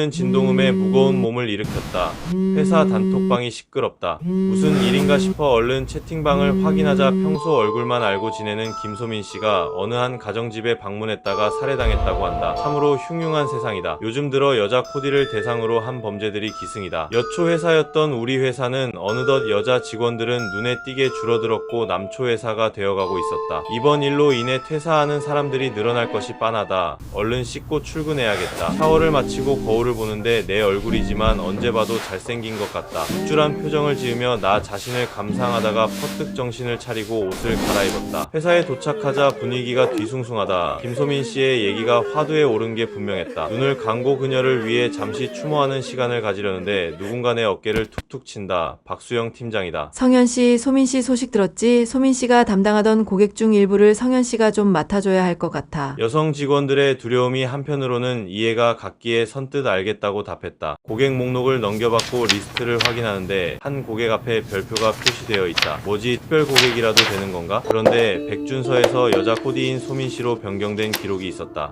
소리는 진동음에 무거운 몸을 일으켰다. 회사 단톡방이 시끄럽다. 무슨 일인가 싶어 얼른 채팅방을 확인하자 평소 얼굴만 알고 지내는 김소민 씨가 어느 한 가정집에 방문했다가 살해당했다고 한다. 참으로 흉흉한 세상이다. 요즘 들어 여자 코디를 대상으로 한 범죄들이 기승이다. 여초 회사였던 우리 회사는 어느덧 여자 직원들은 눈에 띄게 줄어들었고 남초 회사가 되어가고 있었다. 이번 일로 인해 퇴사하는 사람들이 늘어날 것이 뻔하다. 얼른 씻고 출근해야겠다. 샤워를 마치고 거울을 보는데 내 얼굴이지만 언제 봐도 잘생긴 것 같다. 우쭐한 표정을 지으며 나 자신을 감상하다가 퍼뜩 정신을 차리고 옷을 갈아입었다. 회사에 도착하자 분위기가 뒤숭숭하다. 김소민 씨의 얘기가 화두에 오른 게 분명했다. 눈을 감고 그녀를 위해 잠시 추모하는 시간을 가지려는데 누군가 내 어깨를 툭툭 친다. 박수영 팀장이다. 성현 씨, 소민 씨 소식 들었지? 소민 씨가 담당하던 고객 중 일부를 성현 씨가 좀 맡아줘야 할 것 같아. 여성 직원들의 두려움이 한편으로는 이해가 갔기에 선뜻 알겠다고 답했다. 고객 목록을 넘겨받고 리스트를 확인하는데 한 고객 앞에 별표가 표시되어 있다. 뭐지 특별 고객이라도 되는 건가? 그런데 백준서에서 여자 코디인 소민 씨로 변경된 기록이 있었다.